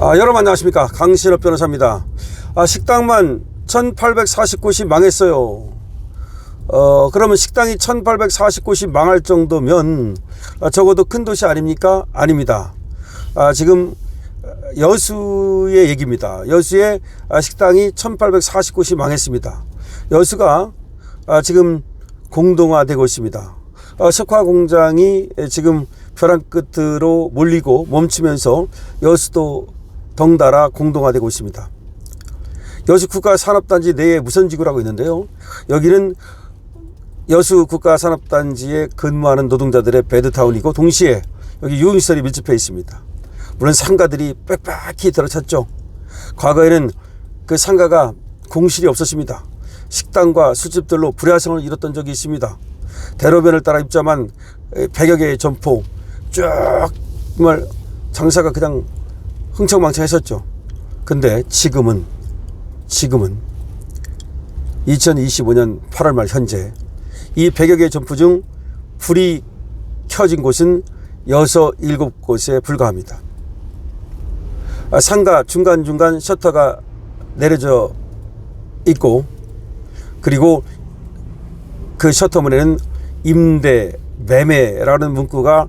아, 여러분 안녕하십니까. 강신업 변호사입니다. 아, 식당만 1849시 망했어요. 어, 그러면 식당이 1849시 망할 정도면 아, 적어도 큰 도시 아닙니까? 아닙니다. 아, 지금 여수의 얘기입니다. 여수의 아, 식당이 1849시 망했습니다. 여수가 아, 지금 공동화되고 있습니다. 어, 석화 공장이 지금 벼랑 끝으로 몰리고 멈추면서 여수도 덩달아 공동화되고 있습니다. 여수 국가산업단지 내에 무선지구라고 있는데요. 여기는 여수 국가산업단지에 근무하는 노동자들의 베드타운이고 동시에 여기 유흥시설이 밀집해 있습니다. 물론 상가들이 빽빽히 들어찼죠. 과거에는 그 상가가 공실이 없었습니다. 식당과 술집들로 불야성을 이뤘던 적이 있습니다. 대로변을 따라 입점한 100여 개의 점포 쭉 정말 장사가 그냥 흥청망청 했었죠. 근데 지금은 지금은 2025년 8월 말 현재 이 100여 개의 점포 중 불이 켜진 곳은 여섯 일곱 곳에 불과합니다. 아, 상가 중간중간 셔터가 내려져 있고 그리고 그 셔터문에는 임대, 매매라는 문구가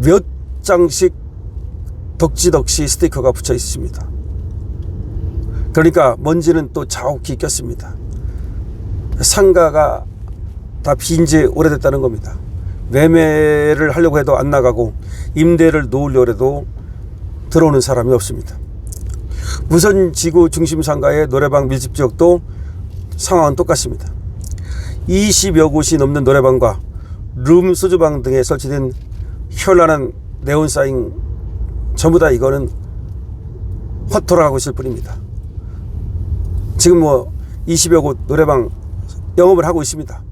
몇 장씩 덕지덕지 스티커가 붙여 있습니다. 그러니까 먼지는 또 자욱히 꼈습니다. 상가가 다 빈지 오래됐다는 겁니다. 매매를 하려고 해도 안 나가고 임대를 놓으려 해도 들어오는 사람이 없습니다. 무선 지구 중심 상가의 노래방 밀집 지역도 상황은 똑같습니다. 20여 곳이 넘는 노래방과 룸 소주방 등에 설치된 현란한 네온 사인 전부 다 이거는 허토라고 있을 뿐입니다. 지금 뭐 20여 곳 노래방 영업을 하고 있습니다.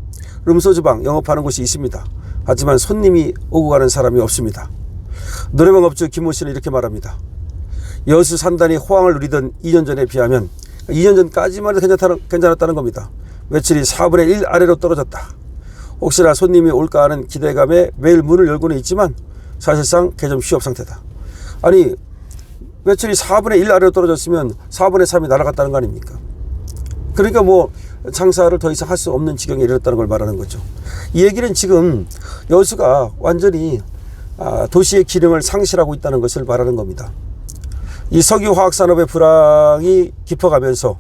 룸 소주방 영업하는 곳이 있습니다. 하지만 손님이 오고 가는 사람이 없습니다. 노래방 업주 김모 씨는 이렇게 말합니다. 여수 산단이 호황을 누리던 2년 전에 비하면 2년 전까지만 해도 괜찮았다는 겁니다. 매출이 4분의 1 아래로 떨어졌다. 혹시나 손님이 올까 하는 기대감에 매일 문을 열고는 있지만 사실상 개점 휴업 상태다. 아니 매출이 4분의 1 아래로 떨어졌으면 4분의 3이 날아갔다는 거 아닙니까? 그러니까 뭐 장사를 더 이상 할 수 없는 지경에 이르렀다는 걸 말하는 거죠. 이 얘기는 지금 여수가 완전히 아, 도시의 기능을 상실하고 있다는 것을 말하는 겁니다. 이 석유화학 산업의 불황이 깊어가면서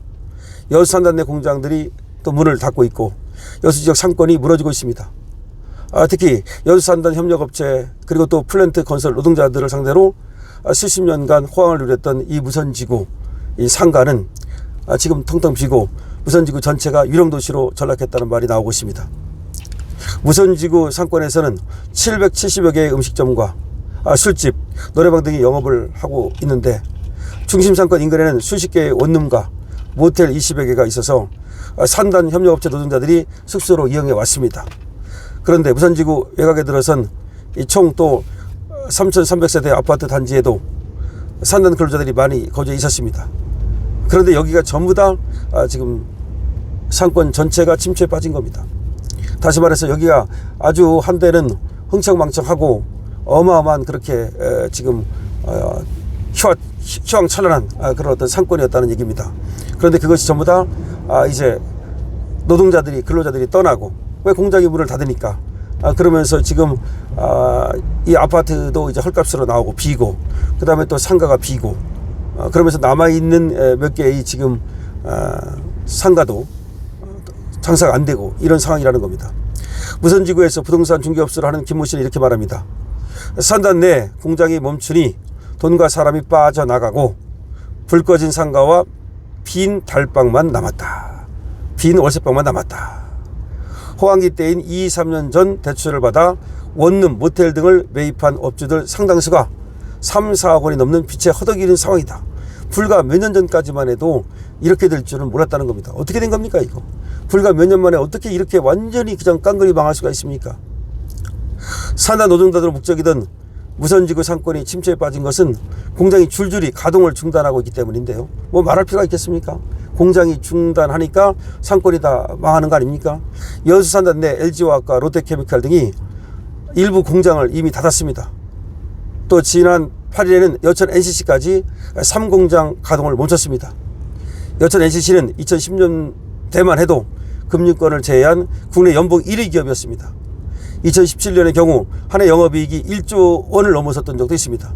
여수 산단 내 공장들이 또 문을 닫고 있고 여수 지역 상권이 무너지고 있습니다. 아, 특히 여수 산단 협력업체 그리고 또 플랜트 건설 노동자들을 상대로 아, 수십 년간 호황을 누렸던 이 무선지구 이 상가는 아, 지금 텅텅 비고 무선지구 전체가 유령도시로 전락했다는 말이 나오고 있습니다. 무선지구 상권에서는 770여 개의 음식점과 아, 술집, 노래방 등이 영업을 하고 있는데 중심 상권 인근에는 수십 개의 원룸과 모텔 20여 개가 있어서 아, 산단 협력업체 노동자들이 숙소로 이용해 왔습니다. 그런데 무선지구 외곽에 들어선 총 또 3,300세대 아파트 단지에도 산단 근로자들이 많이 거주해 있었습니다. 그런데 여기가 전부 다 아, 지금 상권 전체가 침체에 빠진 겁니다. 다시 말해서 여기가 아주 한때는 흥청망청하고 어마어마한 그렇게 에, 지금 어, 휘황, 휘황찬란한 아, 그런 어떤 상권이었다는 얘기입니다. 그런데 그것이 전부 다 아, 이제 노동자들이 근로자들이 떠나고 왜 공장이 문을 닫으니까 아, 그러면서 지금 아, 이 아파트도 이제 헐값으로 나오고 비고 그 다음에 또 상가가 비고 아, 그러면서 남아 있는 몇 개의 지금 아, 상가도 장사가 안 되고 이런 상황이라는 겁니다. 무선지구에서 부동산 중개업소를 하는 김모 씨는 이렇게 말합니다. 산단 내 공장이 멈추니 돈과 사람이 빠져나가고 불 꺼진 상가와 빈 달방만 남았다. 빈 월세방만 남았다. 호황기 때인 2, 3년 전 대출을 받아 원룸, 모텔 등을 매입한 업주들 상당수가 3, 4억 원이 넘는 빚에 허덕이는 상황이다. 불과 몇 년 전까지만 해도 이렇게 될 줄은 몰랐다는 겁니다. 어떻게 된 겁니까, 이거? 불과 몇 년 만에 어떻게 이렇게 완전히 그냥 깡그리 망할 수가 있습니까? 산하 노동자들 목적이던 무선지구 상권이 침체에 빠진 것은 공장이 줄줄이 가동을 중단하고 있기 때문인데요. 뭐 말할 필요가 있겠습니까? 공장이 중단하니까 상권이 다 망하는 거 아닙니까? 여수 산단 내 LG화학과 롯데케미칼 등이 일부 공장을 이미 닫았습니다. 또 지난 8일에는 여천 NCC까지 3공장 가동을 멈췄습니다. 여천 NCC는 2010년 대만 해도 금융권을 제외한 국내 연봉 1위 기업이었습니다. 2017년의 경우 한 해 영업이익이 1조 원을 넘어섰던 적도 있습니다.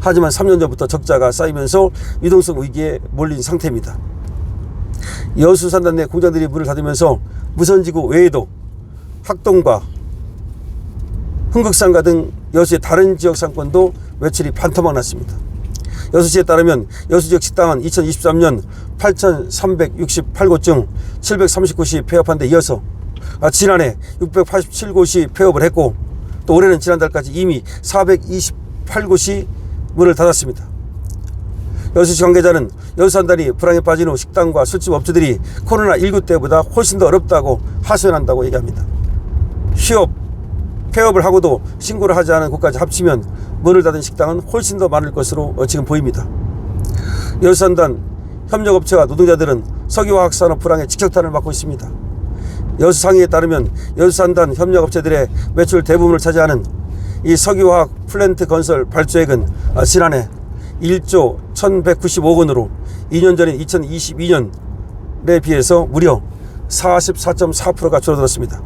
하지만 3년 전부터 적자가 쌓이면서 유동성 위기에 몰린 상태입니다. 여수 산단 내 공장들이 문을 닫으면서 무선지구 외에도 학동과 흥극상가 등 여수의 다른 지역 상권도 매출이 반토막 났습니다. 여수시에 따르면 여수 지역 식당은 2023년 8,368곳 중 739곳이 폐업한 데 이어서 아, 지난해 687곳이 폐업을 했고 또 올해는 지난달까지 이미 428곳이 문을 닫았습니다. 여수시 관계자는 여수 한 달이 불황에 빠진 후 식당과 술집 업주들이 코로나19 때보다 훨씬 더 어렵다고 하소연한다고 얘기합니다. 취업, 폐업을 하고도 신고를 하지 않은 곳까지 합치면 문을 닫은 식당은 훨씬 더 많을 것으로 어, 지금 보입니다. 여수산단 협력업체와 노동자들은 석유화학산업 불황의 직격탄을 맞고 있습니다. 여수상의에 따르면 여수산단 협력업체들의 매출 대부분을 차지하는 이 석유화학 플랜트 건설 발주액은 아, 지난해 1조 1195억 원으로 2년 전인 2022년에 비해서 무려 44.4%가 줄어들었습니다.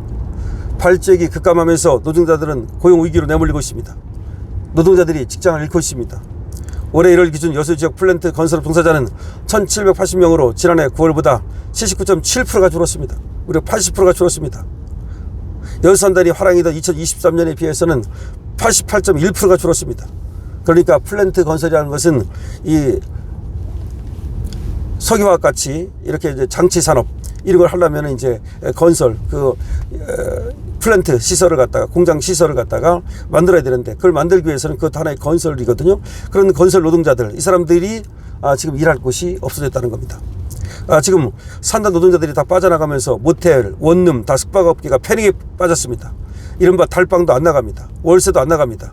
발주액이 급감하면서 노동자들은 고용 위기로 내몰리고 있습니다. 노동자들이 직장을 잃고 있습니다. 올해 1월 기준 여수 지역 플랜트 건설업 종사자는 1,780명으로 지난해 9월보다 79.7%가 줄었습니다. 무려 80%가 줄었습니다. 달이 화랑이던 2023년에 비해서는 88.1%가 줄었습니다. 그러니까 플랜트 건설이라는 것은 이 석유화학 같이 이렇게 이제 장치 산업 이런 걸 하려면 이제 건설 그 어, 플랜트 시설을 갖다가 공장 시설을 갖다가 만들어야 되는데 그걸 만들기 위해서는 그것 하나의 건설이거든요. 그런 건설 노동자들 이 사람들이 아, 지금 일할 곳이 없어졌다는 겁니다. 아, 지금 산단 노동자들이 다 빠져나가면서 모텔, 원룸 다 숙박업계가 패닉에 빠졌습니다. 이른바 달방도 안 나갑니다. 월세도 안 나갑니다.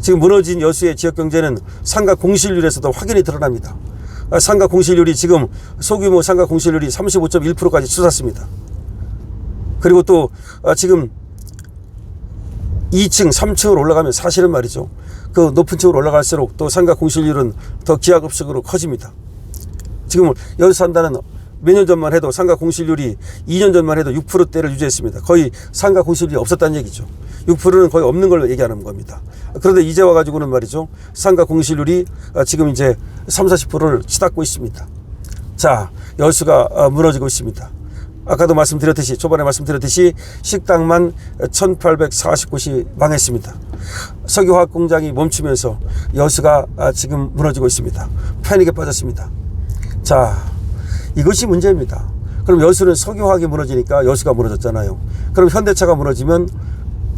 지금 무너진 여수의 지역 경제는 상가 공실률에서도 확연히 드러납니다. 아, 상가 공실률이 지금 소규모 상가 공실률이 35.1%까지 치솟았습니다. 그리고 또 아, 지금 2층, 3층으로 올라가면 사실은 말이죠. 그 높은 층으로 올라갈수록 또 상가 공실률은 더 기하급수적으로 커집니다. 지금 여수 산다는 몇 년 전만 해도 상가 공실률이 2년 전만 해도 6%대를 유지했습니다. 거의 상가 공실률이 없었다는 얘기죠. 6%는 거의 없는 걸 얘기하는 겁니다. 그런데 이제 와가지고는 말이죠. 상가 공실률이 아, 지금 이제 3, 40%를 치닫고 있습니다. 자, 여수가 아, 무너지고 있습니다. 아까도 말씀드렸듯이 초반에 말씀드렸듯이 식당만 1840곳이 망했습니다. 석유화학 공장이 멈추면서 여수가 아, 지금 무너지고 있습니다. 패닉에 빠졌습니다. 자, 이것이 문제입니다. 그럼 여수는 석유화학이 무너지니까 여수가 무너졌잖아요. 그럼 현대차가 무너지면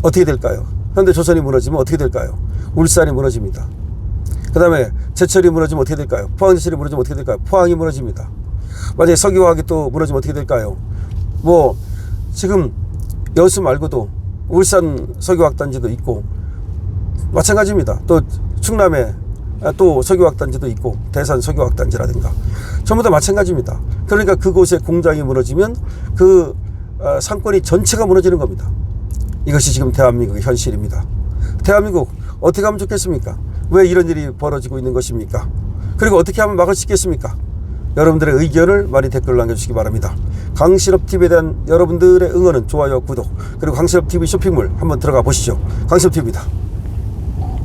어떻게 될까요? 현대조선이 무너지면 어떻게 될까요? 울산이 무너집니다. 그 다음에 제철이 무너지면 어떻게 될까요? 포항제철이 무너지면 어떻게 될까요? 포항이 무너집니다. 만약에 석유화학이 또 무너지면 어떻게 될까요? 뭐 지금 여수 말고도 울산 석유화학 단지도 있고 마찬가지입니다. 또 충남에 또 석유화학 단지도 있고 대산 석유화학 단지라든가 전부 다 마찬가지입니다. 그러니까 그곳에 공장이 무너지면 그 어, 상권이 전체가 무너지는 겁니다. 이것이 지금 대한민국의 현실입니다. 대한민국 어떻게 하면 좋겠습니까? 왜 이런 일이 벌어지고 있는 것입니까? 그리고 어떻게 하면 막을 수 있겠습니까? 여러분들의 의견을 많이 댓글로 남겨주시기 바랍니다. 강실업TV에 대한 여러분들의 응원은 좋아요, 구독, 그리고 강실업TV 쇼핑몰 한번 들어가 보시죠. 강실업TV입니다.